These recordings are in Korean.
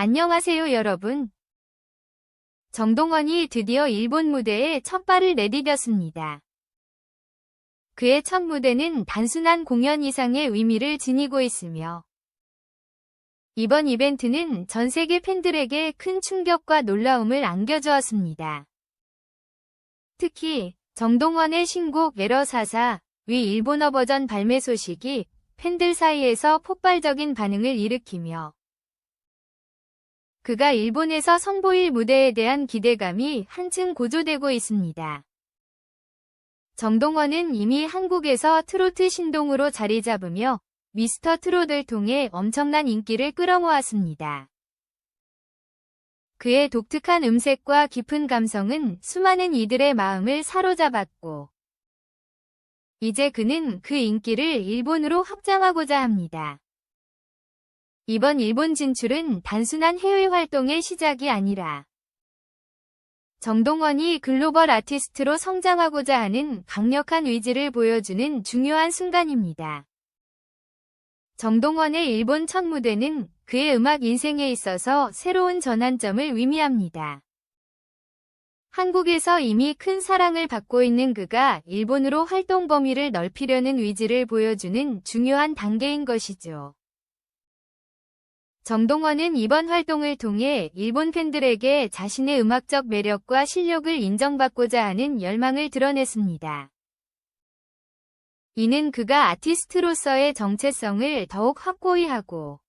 안녕하세요 여러분. 정동원이 드디어 일본 무대에 첫 발을 내디뎠습니다. 그의 첫 무대는 단순한 공연 이상의 의미를 지니고 있으며 이번 이벤트는 전 세계 팬들에게 큰 충격과 놀라움을 안겨주었습니다. 특히 정동원의 신곡 에러사사 위 일본어 버전 발매 소식이 팬들 사이에서 폭발적인 반응을 일으키며 그가 일본에서 선보일 무대에 대한 기대감이 한층 고조되고 있습니다. 정동원은 이미 한국에서 트로트 신동으로 자리 잡으며 미스터 트롯을 통해 엄청난 인기를 끌어모았습니다. 그의 독특한 음색과 깊은 감성은 수많은 이들의 마음을 사로잡았고 이제 그는 그 인기를 일본으로 확장하고자 합니다. 이번 일본 진출은 단순한 해외 활동의 시작이 아니라 정동원이 글로벌 아티스트로 성장하고자 하는 강력한 의지를 보여주는 중요한 순간입니다. 정동원의 일본 첫 무대는 그의 음악 인생에 있어서 새로운 전환점을 의미합니다. 한국에서 이미 큰 사랑을 받고 있는 그가 일본으로 활동 범위를 넓히려는 의지를 보여주는 중요한 단계인 것이죠. 정동원은 이번 활동을 통해 일본 팬들에게 자신의 음악적 매력과 실력을 인정받고자 하는 열망을 드러냈습니다. 이는 그가 아티스트로서의 정체성을 더욱 확고히 하고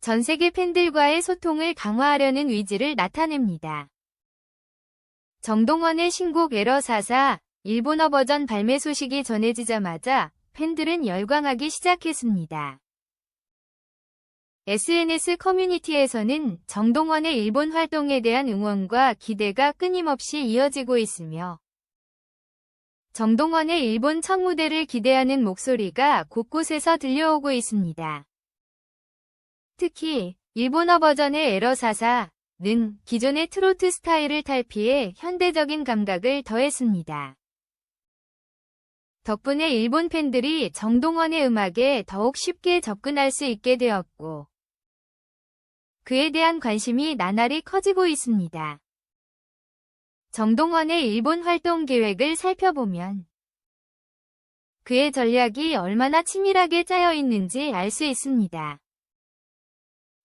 전 세계 팬들과의 소통을 강화하려는 의지를 나타냅니다. 정동원의 신곡 에러 사사 일본어 버전 발매 소식이 전해지자마자 팬들은 열광하기 시작했습니다. SNS 커뮤니티에서는 정동원의 일본 활동에 대한 응원과 기대가 끊임없이 이어지고 있으며 정동원의 일본 첫 무대를 기대하는 목소리가 곳곳에서 들려오고 있습니다. 특히 일본어 버전의 에러사사는 기존의 트로트 스타일을 탈피해 현대적인 감각을 더했습니다. 덕분에 일본 팬들이 정동원의 음악에 더욱 쉽게 접근할 수 있게 되었고 그에 대한 관심이 나날이 커지고 있습니다. 정동원의 일본 활동 계획을 살펴보면 그의 전략이 얼마나 치밀하게 짜여 있는지 알 수 있습니다.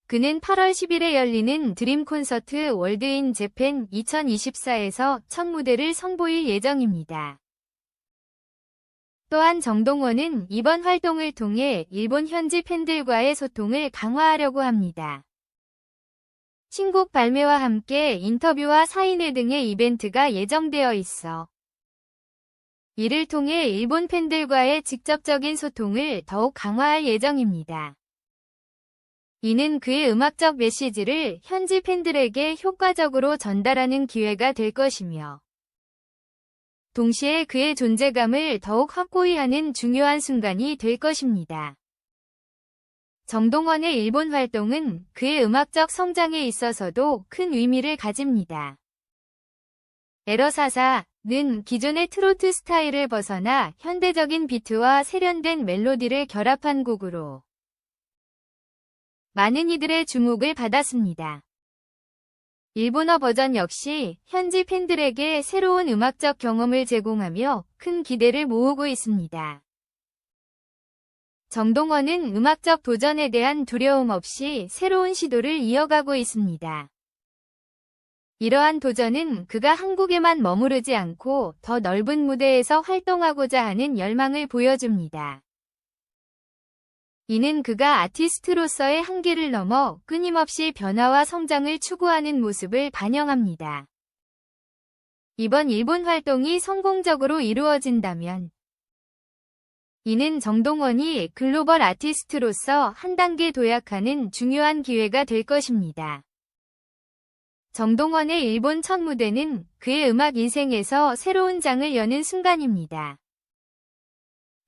그는 8월 10일에 열리는 드림 콘서트 월드인 재팬 2024에서 첫 무대를 선보일 예정입니다. 또한 정동원은 이번 활동을 통해 일본 현지 팬들과의 소통을 강화하려고 합니다. 신곡 발매와 함께 인터뷰와 사인회 등의 이벤트가 예정되어 있어 이를 통해 일본 팬들과의 직접적인 소통을 더욱 강화할 예정입니다. 이는 그의 음악적 메시지를 현지 팬들에게 효과적으로 전달하는 기회가 될 것이며 동시에 그의 존재감을 더욱 확고히 하는 중요한 순간이 될 것입니다. 정동원의 일본 활동은 그의 음악적 성장에 있어서도 큰 의미를 가집니다. 에러사사는 기존의 트로트 스타일을 벗어나 현대적인 비트와 세련된 멜로디를 결합한 곡으로 많은 이들의 주목을 받았습니다. 일본어 버전 역시 현지 팬들에게 새로운 음악적 경험을 제공하며 큰 기대를 모으고 있습니다. 정동원은 음악적 도전에 대한 두려움 없이 새로운 시도를 이어가고 있습니다. 이러한 도전은 그가 한국에만 머무르지 않고 더 넓은 무대에서 활동하고자 하는 열망을 보여줍니다. 이는 그가 아티스트로서의 한계를 넘어 끊임없이 변화와 성장을 추구하는 모습을 반영합니다. 이번 일본 활동이 성공적으로 이루어진다면 이는 정동원이 글로벌 아티스트로서 한 단계 도약하는 중요한 기회가 될 것입니다. 정동원의 일본 첫 무대는 그의 음악 인생에서 새로운 장을 여는 순간입니다.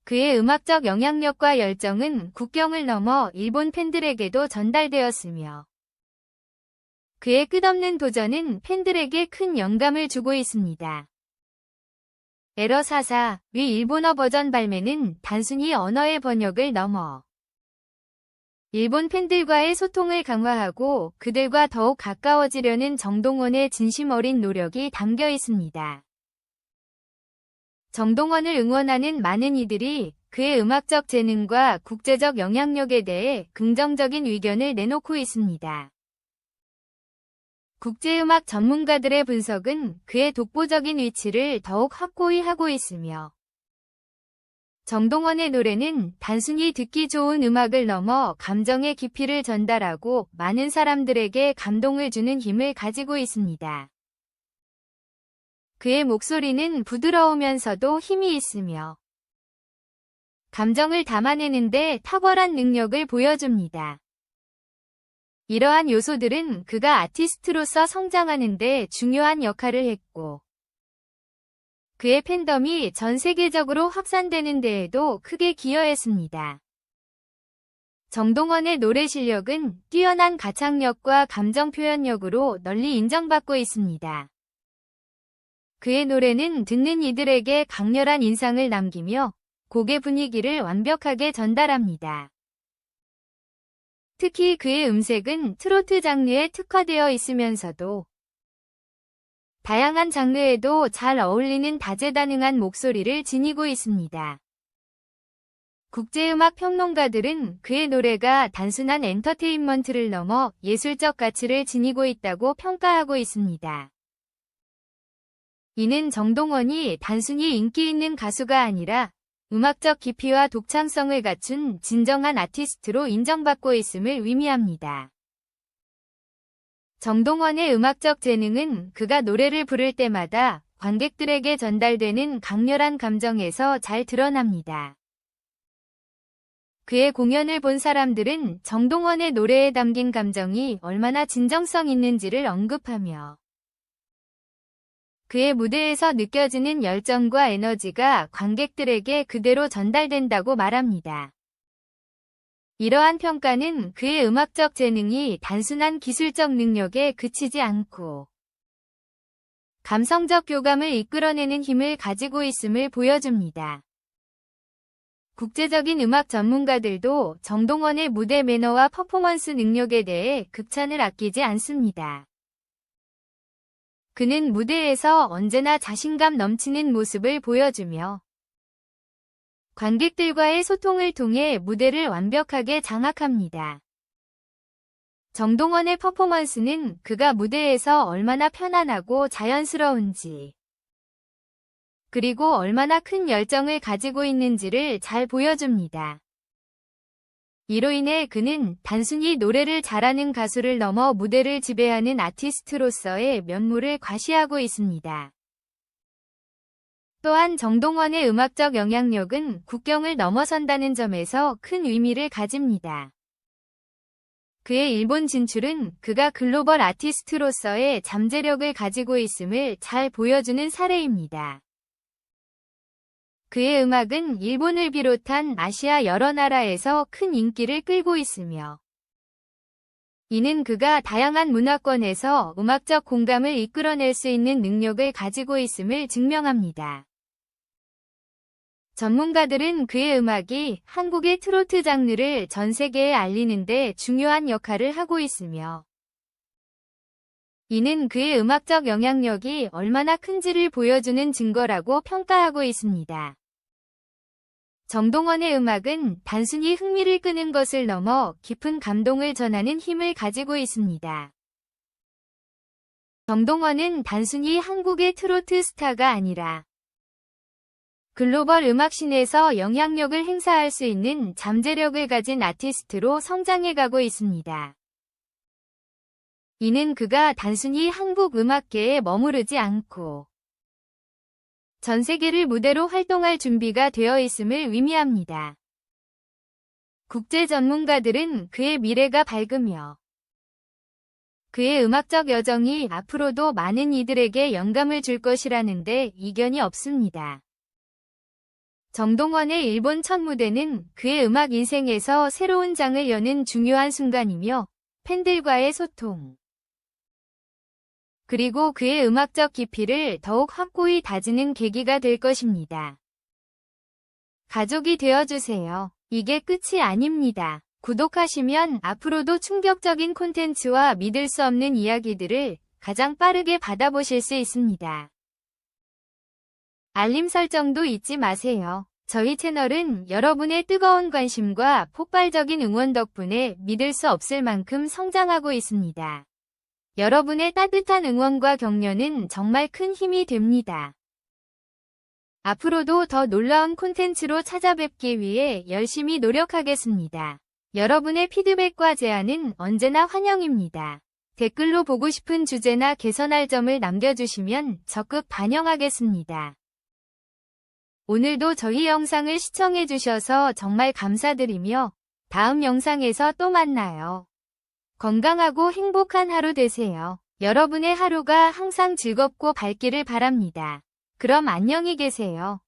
그의 음악적 영향력과 열정은 국경을 넘어 일본 팬들에게도 전달되었으며 그의 끝없는 도전은 팬들에게 큰 영감을 주고 있습니다. 에러 사사 위 일본어 버전 발매는 단순히 언어의 번역을 넘어 일본 팬들과의 소통을 강화하고 그들과 더욱 가까워지려는 정동원의 진심 어린 노력이 담겨 있습니다. 정동원을 응원하는 많은 이들이 그의 음악적 재능과 국제적 영향력에 대해 긍정적인 의견을 내놓고 있습니다. 국제음악 전문가들의 분석은 그의 독보적인 위치를 더욱 확고히 하고 있으며 정동원의 노래는 단순히 듣기 좋은 음악을 넘어 감정의 깊이를 전달하고 많은 사람들에게 감동을 주는 힘을 가지고 있습니다. 그의 목소리는 부드러우면서도 힘이 있으며 감정을 담아내는데 탁월한 능력을 보여줍니다. 이러한 요소들은 그가 아티스트로서 성장하는 데 중요한 역할을 했고, 그의 팬덤이 전 세계적으로 확산되는 데에도 크게 기여했습니다. 정동원의 노래 실력은 뛰어난 가창력과 감정 표현력으로 널리 인정받고 있습니다. 그의 노래는 듣는 이들에게 강렬한 인상을 남기며 곡의 분위기를 완벽하게 전달합니다. 특히 그의 음색은 트로트 장르에 특화되어 있으면서도 다양한 장르에도 잘 어울리는 다재다능한 목소리를 지니고 있습니다. 국제음악 평론가들은 그의 노래가 단순한 엔터테인먼트를 넘어 예술적 가치를 지니고 있다고 평가하고 있습니다. 이는 정동원이 단순히 인기 있는 가수가 아니라 음악적 깊이와 독창성을 갖춘 진정한 아티스트로 인정받고 있음을 의미합니다. 정동원의 음악적 재능은 그가 노래를 부를 때마다 관객들에게 전달되는 강렬한 감정에서 잘 드러납니다. 그의 공연을 본 사람들은 정동원의 노래에 담긴 감정이 얼마나 진정성 있는지를 언급하며 그의 무대에서 느껴지는 열정과 에너지가 관객들에게 그대로 전달된다고 말합니다. 이러한 평가는 그의 음악적 재능이 단순한 기술적 능력에 그치지 않고 감성적 교감을 이끌어내는 힘을 가지고 있음을 보여줍니다. 국제적인 음악 전문가들도 정동원의 무대 매너와 퍼포먼스 능력에 대해 극찬을 아끼지 않습니다. 그는 무대에서 언제나 자신감 넘치는 모습을 보여주며 관객들과의 소통을 통해 무대를 완벽하게 장악합니다. 정동원의 퍼포먼스는 그가 무대에서 얼마나 편안하고 자연스러운지 그리고 얼마나 큰 열정을 가지고 있는지를 잘 보여줍니다. 이로 인해 그는 단순히 노래를 잘하는 가수를 넘어 무대를 지배하는 아티스트로서의 면모를 과시하고 있습니다. 또한 정동원의 음악적 영향력은 국경을 넘어선다는 점에서 큰 의미를 가집니다. 그의 일본 진출은 그가 글로벌 아티스트로서의 잠재력을 가지고 있음을 잘 보여주는 사례입니다. 그의 음악은 일본을 비롯한 아시아 여러 나라에서 큰 인기를 끌고 있으며 이는 그가 다양한 문화권에서 음악적 공감을 이끌어낼 수 있는 능력을 가지고 있음을 증명합니다. 전문가들은 그의 음악이 한국의 트로트 장르를 전 세계에 알리는 데 중요한 역할을 하고 있으며 이는 그의 음악적 영향력이 얼마나 큰지를 보여주는 증거라고 평가하고 있습니다. 정동원의 음악은 단순히 흥미를 끄는 것을 넘어 깊은 감동을 전하는 힘을 가지고 있습니다. 정동원은 단순히 한국의 트로트 스타가 아니라 글로벌 음악신에서 영향력을 행사할 수 있는 잠재력을 가진 아티스트로 성장해가고 있습니다. 이는 그가 단순히 한국 음악계에 머무르지 않고 전 세계를 무대로 활동할 준비가 되어 있음을 의미합니다. 국제 전문가들은 그의 미래가 밝으며 그의 음악적 여정이 앞으로도 많은 이들에게 영감을 줄 것이라는데 이견이 없습니다. 정동원의 일본 첫 무대는 그의 음악 인생에서 새로운 장을 여는 중요한 순간이며 팬들과의 소통, 그리고 그의 음악적 깊이를 더욱 확고히 다지는 계기가 될 것입니다. 가족이 되어주세요. 이게 끝이 아닙니다. 구독하시면 앞으로도 충격적인 콘텐츠와 믿을 수 없는 이야기들을 가장 빠르게 받아보실 수 있습니다. 알림 설정도 잊지 마세요. 저희 채널은 여러분의 뜨거운 관심과 폭발적인 응원 덕분에 믿을 수 없을 만큼 성장하고 있습니다. 여러분의 따뜻한 응원과 격려는 정말 큰 힘이 됩니다. 앞으로도 더 놀라운 콘텐츠로 찾아뵙기 위해 열심히 노력하겠습니다. 여러분의 피드백과 제안은 언제나 환영입니다. 댓글로 보고 싶은 주제나 개선할 점을 남겨주시면 적극 반영하겠습니다. 오늘도 저희 영상을 시청해주셔서 정말 감사드리며 다음 영상에서 또 만나요. 건강하고 행복한 하루 되세요. 여러분의 하루가 항상 즐겁고 밝기를 바랍니다. 그럼 안녕히 계세요.